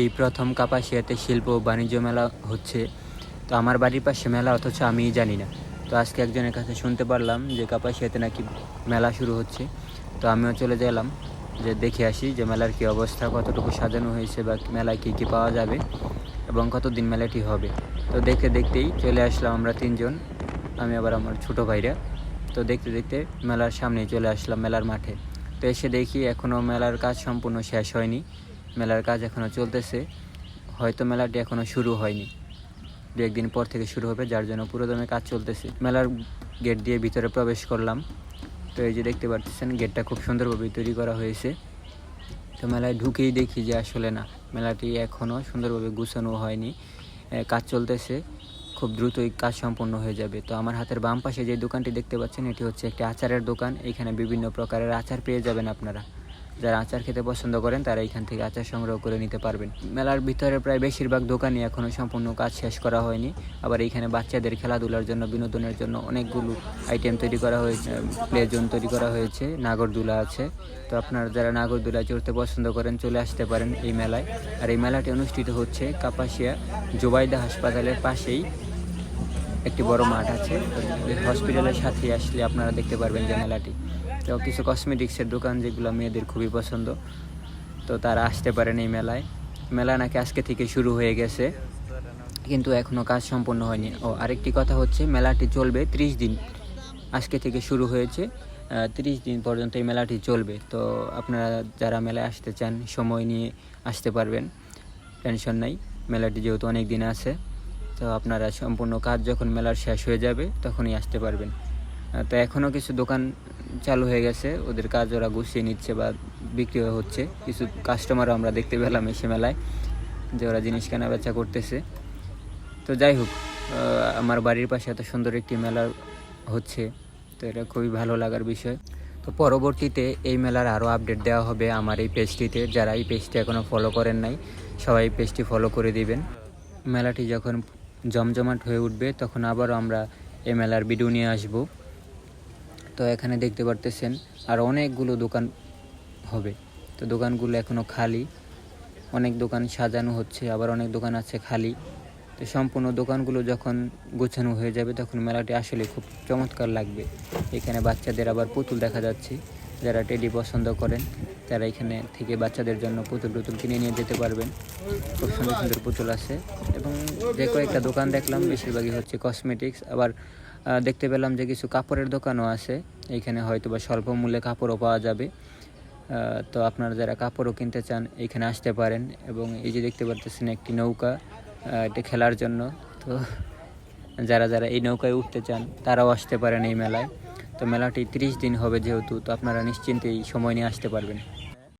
এই প্রথম কাপাসিয়াতে শিল্প বাণিজ্য মেলা হচ্ছে। তো আমার বাড়ির পাশে মেলা, অথচ আমিই জানি না। তো আজকে একজনের কাছে শুনতে পারলাম যে কাপাসিয়াতে নাকি মেলা শুরু হচ্ছে। তো আমিও চলে গেলাম, যে দেখে আসি যে মেলার কী অবস্থা, কতটুকু সাজানো হয়েছে বা মেলায় কী কী পাওয়া যাবে এবং কতদিন মেলাটি হবে। তো দেখতে দেখতেই চলে আসলাম আমরা তিনজন, আমি আবার আমার ছোটো ভাইরা। তো দেখতে দেখতে মেলার সামনে চলে আসলাম মেলার মাঠে। তো এসে দেখি এখনও মেলার কাজ সম্পূর্ণ শেষ হয়নি। মেলার কাজ এখনও চলতেছে। হয়তো মেলাটি এখনও শুরু হয়নি। দু একদিন পর থেকে শুরু হবে, যার জন্য পুরোদমে কাজ চলতেছে। মেলার গেট দিয়ে ভিতরে প্রবেশ করলাম। তো এই যে দেখতে পাচ্ছেন, গেটটা খুব সুন্দরভাবে তৈরি করা হয়েছে। তো মেলায় ঢুকেই দেখি যে আসলে না, মেলাটি এখনও সুন্দরভাবে গুছানো হয়নি। কাজ চলতেছে। খুব দ্রুতই কাজ সম্পন্ন হয়ে যাবে। তো আমার হাতের বাম পাশে যে দোকানটি দেখতে পাচ্ছেন, এটি হচ্ছে একটি আচারের দোকান। এখানে বিভিন্ন প্রকারের আচার পেয়ে যাবেন আপনারা। যারা আচার খেতে পছন্দ করেন, তারা এখান থেকে আচার সংগ্রহ করে নিতে পারবেন। মেলার ভিতরে প্রায় বেশিরভাগ দোকানই এখনও সম্পূর্ণ কাজ শেষ করা হয়নি। আবার এইখানে বাচ্চাদের খেলাধুলার জন্য, বিনোদনের জন্য অনেকগুলো আইটেম তৈরি করা হয়েছে প্লে জোন তৈরি করা হয়েছে, নাগরদোলা আছে। তো আপনারা যারা নাগরদোলা চড়তে পছন্দ করেন, চলে আসতে পারেন এই মেলায়। আর এই মেলাটি অনুষ্ঠিত হচ্ছে কাপাসিয়া জোবাইদা হাসপাতালের পাশেই। একটি বড় মাঠ আছে। হসপিটালের সাথে আসলে আপনারা দেখতে পারবেন যে মেলাটি। তো কিছু কসমেটিক্সের দোকান যেগুলো মেয়েদের খুবই পছন্দ। তো তারা আসতে পারেন এই মেলায়। মেলা নাকি আজকে থেকে শুরু হয়ে গেছে। কিন্তু এখনও কাজ সম্পন্ন হয়নি। ও, আরেকটি কথা হচ্ছে, মেলাটি চলবে ত্রিশ দিন। আজকে থেকে শুরু হয়েছে। ত্রিশ দিন পর্যন্ত এই মেলাটি চলবে। তো আপনারা যারা মেলায় আসতে চান, সময় নিয়ে আসতে পারবেন। টেনশন নাই। মেলাটি যেহেতু অনেক দিন আছে। তো আপনারা সম্পূর্ণ কাজ যখন মেলার শেষ হয়ে যাবে, তখনই আসতে পারবেন। তো এখনও কিছু দোকান চালু হয়ে গেছে, ওদের কাজ ওরা গুছিয়ে নিচ্ছে বা বিক্রি হচ্ছে। কিছু কাস্টমারও আমরা দেখতে পেলাম এসে মেলায়, যে ওরা জিনিস কেনা বেচা করতেছে। তো যাই হোক আমার বাড়ির পাশে এত সুন্দর একটি মেলা হচ্ছে, তো এটা খুবই ভালো লাগার বিষয়। তো পরবর্তীতে এই মেলার আরও আপডেট দেওয়া হবে আমার এই পেজটিতে। যারা এই পেজটি এখনও ফলো করেন নাই, সবাই পেজটি ফলো করে দিবেন। মেলাটি যখন জমজমাট হয়ে উঠবে, তখন আবারও আমরা এই মেলার ভিডিও নিয়ে আসব। তো এখানে দেখতে পারতেছেন আর অনেকগুলো দোকান হবে। তো দোকানগুলো এখনও খালি, অনেক দোকান সাজানো হচ্ছে, আবার অনেক দোকান আছে খালি। তো সম্পূর্ণ দোকানগুলো যখন গোছানো হয়ে যাবে, তখন মেলাটি আসলে খুব চমৎকার লাগবে। এখানে বাচ্চাদের আবার পুতুল দেখা যাচ্ছে, যারা টেডি পছন্দ করেন। তারা এখানে থেকে বাচ্চাদের জন্য পুতুল টুতুল কিনে নিয়ে যেতে পারবেন। খুব সুন্দর সুন্দর পুতুল আছে এবং যে কয়েকটা দোকান দেখলাম, বেশিরভাগই হচ্ছে কসমেটিক্স আবার দেখতে পেলাম যে কিছু কাপড়ের দোকানও আছে। এখানে হয়তো বা স্বল্প মূল্যে কাপড়ও পাওয়া যাবে। তো আপনারা যারা কাপড়ও কিনতে চান, এখানে আসতে পারেন এবং এই যে দেখতে পারতেছেন একটি নৌকা এটা খেলার জন্য। তো যারা যারা এই নৌকায় উঠতে চান, তারাও আসতে পারেন এই মেলায়। তো মেলাটি তিরিশ দিন হবে যেহেতু তো আপনারা নিশ্চিন্তেই সময় নিয়ে আসতে পারবেন।